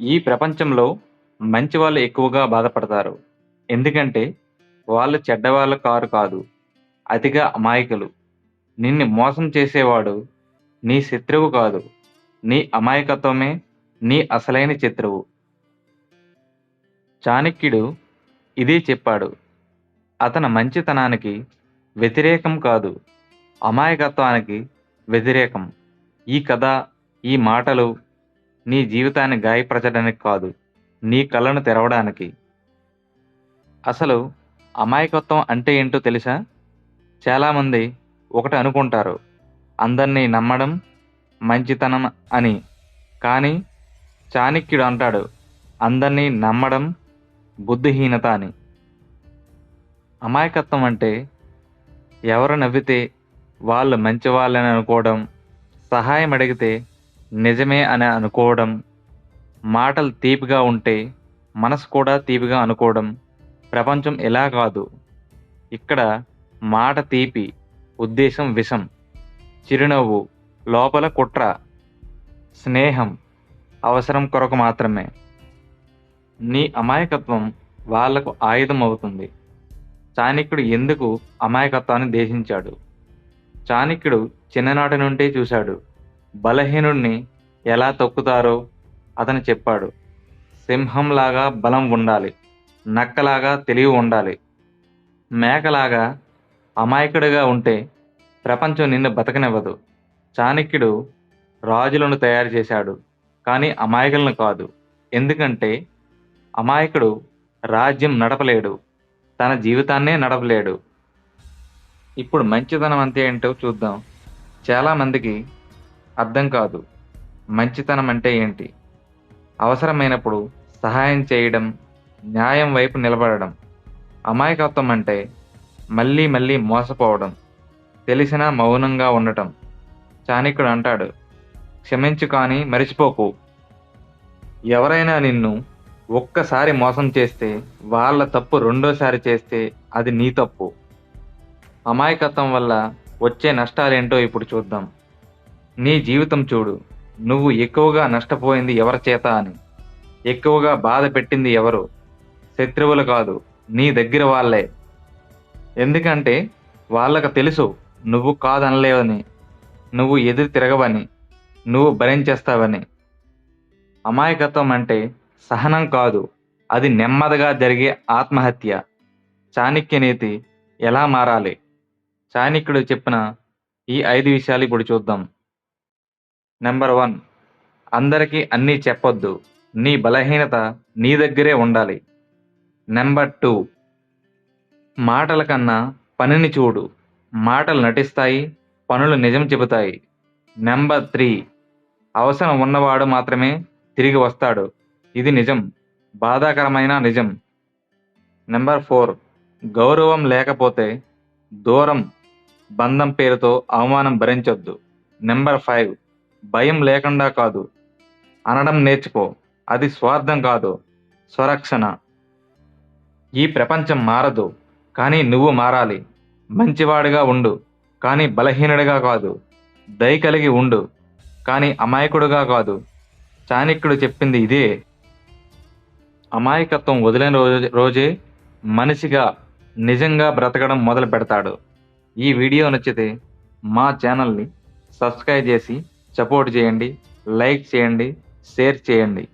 ఈ ప్రపంచంలో మంచి వాళ్ళు ఎక్కువగా బాధపడతారు. ఎందుకంటే వాళ్ళు చెడ్డవాళ్ళ కారు కాదు అతిగా అమాయకులు. నిన్ను మోసం చేసేవాడు నీ శత్రువు కాదు. నీ అమాయకత్వమే నీ అసలైన శత్రువు. చాణక్యుడు ఇదే చెప్పాడు. అతని మంచితనానికి వ్యతిరేకం కాదు అమాయకత్వానికి వ్యతిరేకం. ఈ కథ ఈ మాటలు నీ జీవితాన్ని గాయపరచడానికి కాదు నీ కళ్ళను తెరవడానికి. అసలు అమాయకత్వం అంటే ఏంటో తెలుసా? చాలామంది ఒకటి అనుకుంటారు అందరినీ నమ్మడం మంచితనం అని. కానీ చాణక్యుడు అంటాడు అందరినీ నమ్మడం బుద్ధిహీనత అని. అమాయకత్వం అంటే ఎవరు నవ్వితే వాళ్ళు మంచివాళ్ళని అనుకోవడం సహాయం అడిగితే నిజమే అని అనుకోవడం మాటలు తీపిగా ఉంటే మనసు కూడా తీపిగా అనుకోవడం ప్రపంచం ఎలా కాదు. ఇక్కడ మాట తీపి ఉద్దేశం విషం చిరునవ్వు లోపల కుట్ర స్నేహం అవసరం కొరకు మాత్రమే. నీ అమాయకత్వం వాళ్ళకు ఆయుధం అవుతుంది చాణక్యుడు ఎందుకు అమాయకత్వాన్ని దేశించాడు? చాణక్యుడు చిన్ననాటి నుండే చూశాడు. బలహీనుడిని ఎలా తొక్కుతారో అతను చెప్పాడు. సింహంలాగా బలం ఉండాలి నక్కలాగా తెలివి ఉండాలి. మేకలాగా అమాయకుడిగా ఉంటే ప్రపంచం నిన్ను బతకనివ్వదు. చాణక్యుడు రాజులను తయారు చేశాడు కానీ అమాయకులను కాదు. ఎందుకంటే అమాయకుడు రాజ్యం నడపలేడు తన జీవితాన్నే నడపలేడు. ఇప్పుడు మంచితనం అంతే ఏంటో చూద్దాం. చాలామందికి అర్థం కాదు. మంచితనం అంటే ఏంటి? అవసరమైనప్పుడు సహాయం చేయడం న్యాయం వైపు నిలబడడం అమాయకత్వం అంటే మళ్ళీ మళ్ళీ మోసపోవడం తెలిసినా మౌనంగా ఉండటం. చాణక్యుడు అంటాడు క్షమించు కానీ మరిచిపోకు. ఎవరైనా నిన్ను ఒక్కసారి మోసం చేస్తే వాళ్ళ తప్పు రెండోసారి చేస్తే అది నీ తప్పు. అమాయకత్వం వల్ల వచ్చే నష్టాలేంటో ఇప్పుడు చూద్దాం. నీ జీవితం చూడు. నువ్వు ఎక్కువగా నష్టపోయింది ఎవరి చేత అని. ఎక్కువగా బాధ పెట్టింది ఎవరు? శత్రువులు కాదు నీ దగ్గర వాళ్ళే. ఎందుకంటే వాళ్ళకు తెలుసు నువ్వు కాదనలేవని. నువ్వు ఎదురు తిరగవని. నువ్వు భరించేస్తావని. అమాయకత్వం అంటే సహనం కాదు అది నెమ్మదిగా జరిగే ఆత్మహత్య. చాణక్య నీతి ఎలా మారాలి? చాణక్యుడు చెప్పిన ఈ ఐదు విషయాలు ఇప్పుడు చూద్దాం. నెంబర్ వన్ అందరికీ అన్నీ చెప్పొద్దు. నీ బలహీనత నీ దగ్గరే ఉండాలి. నెంబర్ టూ మాటల కన్నా పనిని చూడు. మాటలు నటిస్తాయి పనులు నిజం చెబుతాయి. నెంబర్ త్రీ అవసరం ఉన్నవాడు మాత్రమే తిరిగి వస్తాడు. ఇది నిజం బాధాకరమైన నిజం. నెంబర్ ఫోర్ గౌరవం లేకపోతే దూరం బంధం పేరుతో అవమానం భరించొద్దు. నెంబర్ ఫైవ్ భయం లేకుండా కాదు. అనడం నేర్చుకో. అది స్వార్థం కాదు. స్వరక్షణ. ఈ ప్రపంచం మారదు. కానీ నువ్వు మారాలి. మంచివాడిగా ఉండు. కానీ బలహీనుడిగా కాదు. దయ కలిగి ఉండు. కానీ అమాయకుడుగా కాదు. చాణక్యుడు చెప్పింది ఇదే. అమాయకత్వం వదిలేని రోజు రోజే మనిషిగా నిజంగా బ్రతకడం మొదలు పెడతాడు ఈ వీడియో నచ్చితే మా ఛానల్ని సబ్స్క్రైబ్ చేసి సపోర్ట్ చేయండి లైక్ చేయండి షేర్ చేయండి.